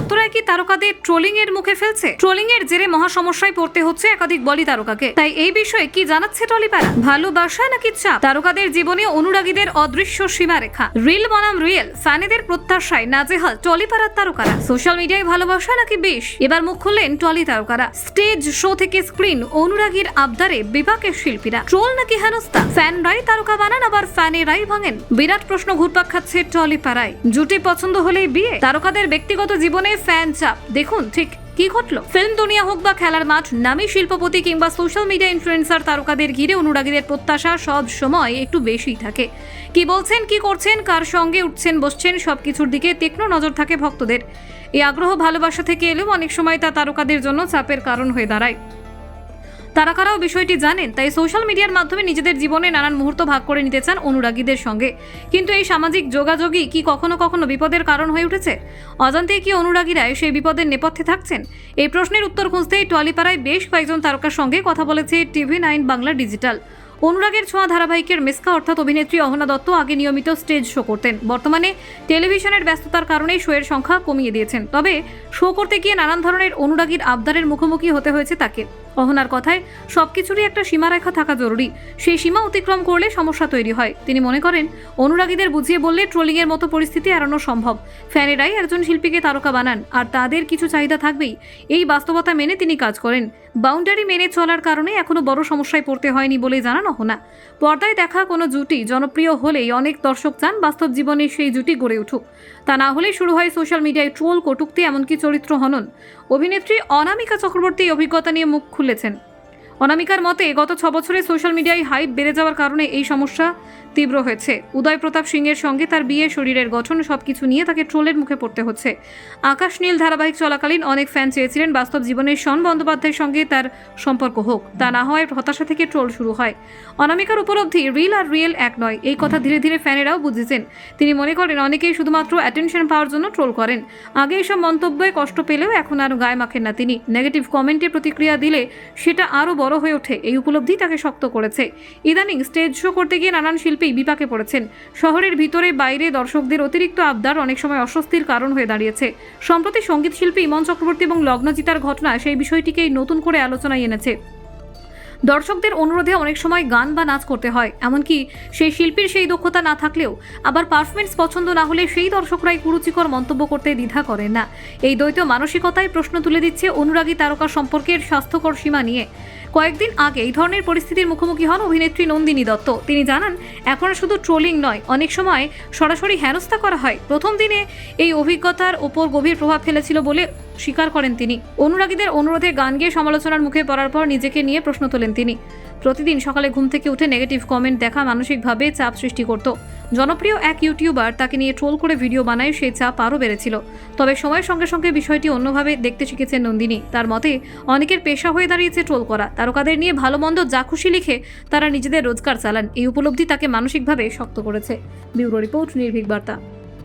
ভক্তরা কি তারকাদের ট্রোলিং এর মুখে ফেলছে? ট্রোলিং এর জেরে মহা সমস্যায় পড়তে হচ্ছে একাধিক বলি তারকাকে। তাই এই বিষয়ে কি জানাচ্ছে টলিপাড়া? ভালোবাসা নাকি চাপ? তারকাদের জীবনে অনুরাগীদের অদৃশ্য সীমারেখা। রিল বনাম রিয়েল ফ্যানেদের প্রত্যাশায় নাজেহাল টলিপাড়ার তারকারা। সোশ্যাল মিডিয়ায় ভালোবাসা নাকি বেশ? এবার মুখ খুললেন টলি তারকারা। স্টেজ শো থেকে স্ক্রিন, অনুরাগীর আবদারে বিপাকের শিল্পীরা। ট্রোল নাকি হেনস্তা ফ্যানরাই তারকা বানান, আবার ফ্যানেরাই ভাঙেন? বিরাট প্রশ্ন ঘুরপাক খাচ্ছে টলি পাড়ায় জুটি পছন্দ হলেই বিয়ে? তারকাদের ব্যক্তিগত জীবনে ফ্যান চাপ দেখুন, ঠিক কি ঘটলো? ফিল্ম দুনিয়া হোক বা খেলার মাঠ, নামী শিল্পপতি কিংবা সোশ্যাল মিডিয়া ইনফ্লুয়েন্সার তারকাদের ঘিরে অনুরাগীদের প্রত্যাশা সব সময় একটু বেশি থাকে। কি বলছেন, কি করছেন, কার সঙ্গে উঠছেন, বসছেন সব কিছুর দিকে তীক্ষ্ণ নজর থাকে ভক্তদের। এই আগ্রহ ভালোবাসা থেকে এলেও অনেক সময় তা তারকাদের জন্য চাপের কারণ হয়ে দাঁড়ায়। তারকারাও বিষয়টি জানেন, তাই সোশ্যাল মিডিয়ার মাধ্যমে নিজেদের জীবনে নানান মুহূর্ত ভাগ করে নিতে চান অনুরাগীদের সঙ্গে। কিন্তু এই সামাজিক যোগাযোগই কি কখনো কখনো বিপদের কারণ হয়ে উঠেছে? অজান্তেই কি অনুরাগীরা সেই বিপদের নেপথ্যে থাকছেন? এই প্রশ্নের উত্তর খুঁজতেই টলিপাড়ায় বেশ কয়েকজন তারকার সঙ্গে কথা বলেছে টিভি নাইন বাংলা ডিজিটাল। অনুরাগের ছোঁয়া ধারাবাহিকের মেসকা অর্থাৎ অভিনেত্রী অহনা দত্ত আগে নিয়মিত স্টেজ শো করতেন। বর্তমানে টেলিভিশনের ব্যস্ততার কারণে শোয়ের সংখ্যা কমিয়ে দিয়েছেন। তবে শো করতে গিয়ে নানান ধরনের অনুরাগীর আবদারের মুখোমুখি হতে হয়েছে তাকে। অহনার কথায় সবকিছুরই একটা সীমারেখা থাকা জরুরি। সেই সীমা অতিক্রম করলে সমস্যা তৈরি হয়। তিনি মনে করেন, অনুরাগীদের বুঝিয়ে বললে ট্রোলিংয়ের মতো পরিস্থিতি এড়ানো সম্ভব। ফ্যানেরাই একজন শিল্পীকে তারকা বানান, আর তাদের কিছু চাহিদা থাকবেই। এই বাস্তবতা মেনে তিনি কাজ করেন। বাউন্ডারি মেনে চলার কারণে এখনও বড় সমস্যায় পড়তে হয়নি বলে জানান অহনা। পর্দায় দেখা কোনো জুটি জনপ্রিয় হলেই অনেক দর্শক চান বাস্তব জীবনে সেই জুটি গড়ে উঠুক। তা না হলে শুরু হয় সোশ্যাল মিডিয়ায় ট্রোল কটুক্তি এমনকি চরিত্র হনন। অভিনেত্রী অনামিকা চক্রবর্তী অভিজ্ঞতা নিয়ে মুখ খুলেছেন। অনামিকার মতে গত ছ বছরে সোশ্যাল মিডিয়ায় হাইপ বেড়ে যাওয়ার কারণে এই সমস্যা তীব্র হয়েছে। উদয় প্রতাপ সিংয়ের সঙ্গে তার বিয়ে, শরীরের গঠন, সবকিছু নিয়ে তাকে ট্রোলের মুখে পড়তে হচ্ছে। আকাশ নীল ধারাবাহিক চলাকালীন অনেক ফ্যান চেয়েছিলেন বাস্তব জীবনের শন বন্দ্যোপাধ্যায়ের সঙ্গে তার সম্পর্ক হোক। তা না হওয়ায় হতাশা থেকে ট্রোল শুরু হয়। অনামিকার উপলব্ধি রিল আর রিয়েল এক নয়। এই কথা ধীরে ধীরে ফ্যানেরাও বুঝেছেন। তিনি মনে করেন, অনেকেই শুধুমাত্র অ্যাটেনশন পাওয়ার জন্য ট্রোল করেন। আগে এসব মন্তব্যে কষ্ট পেলেও এখন আর গায়ে মাখেন না তিনি। নেগেটিভ কমেন্টে প্রতিক্রিয়া দিলে সেটা আরও বড় হয়ে ওঠে। এই উপলব্ধি তাকে শক্ত করেছে। ইদানিং স্টেজ শো করতে গিয়ে নানান শিল্পী বিপাকে পড়েছেন। শহরের ভিতরে বাইরে দর্শকদের অতিরিক্ত আবদার অনেক সময় অস্বস্তির কারণ হয়ে দাঁড়িয়েছে। সম্প্রতি সংগীত শিল্পী ইমন চক্রবর্তী এবং লগ্নজিতার ঘটনা সেই বিষয়টিকেই নতুন করে আলোচনায় এনেছে। দর্শকদের অনুরোধে অনেক সময় গান বা নাচ করতে হয়। এমনকি সেই শিল্পীর সেই দক্ষতা না থাকলেও আবার পারফরমেন্স পছন্দ না হলে সেই দর্শকরাই কুরুচিকর মন্তব্য করতে দ্বিধা করেন না। এই দ্বৈত মানসিকতায় প্রশ্ন তুলে দিচ্ছে অনুরাগী তারকা সম্পর্কের স্বাস্থ্যকর সীমা নিয়ে। কয়েকদিন আগে এই ধরনের পরিস্থিতির মুখোমুখি হন অভিনেত্রী নন্দিনী দত্ত। তিনি জানান, এখন শুধু ট্রোলিং নয়, অনেক সময় সরাসরি হেনস্থা করা হয়। প্রথম দিনে এই অভিজ্ঞতার ওপর গভীর প্রভাব ফেলেছিল বলে স্বীকার করেন তিনি। অনুরাগীদের অনুরোধে গান গেয়ে সমালোচনার মুখে পড়ার পর নিজেকে নিয়ে প্রশ্ন তোলেন তিনি। প্রতিদিন সকালে ঘুম থেকে উঠে নেগেটিভ কমেন্ট দেখা মানসিকভাবে চাপ সৃষ্টি করত। জনপ্রিয় এক ইউটিউবার তাকে নিয়ে ট্রোল করে ভিডিও বানায়, সেই চাপ আরও বেড়েছিল। তবে সময়ের সঙ্গে সঙ্গে বিষয়টি অন্যভাবে দেখতে শিখেছেন নন্দিনী। তার মতে, অনেকের পেশা হয়ে দাঁড়িয়েছে ট্রোল করা। তারকাদের নিয়ে ভালো মন্দ যা খুশি লিখে তারা নিজেদের রোজগার চালান। এই উপলব্ধি তাকে মানসিকভাবে শক্ত করেছে। ব্যুরো রিপোর্ট, নির্ভীক বার্তা।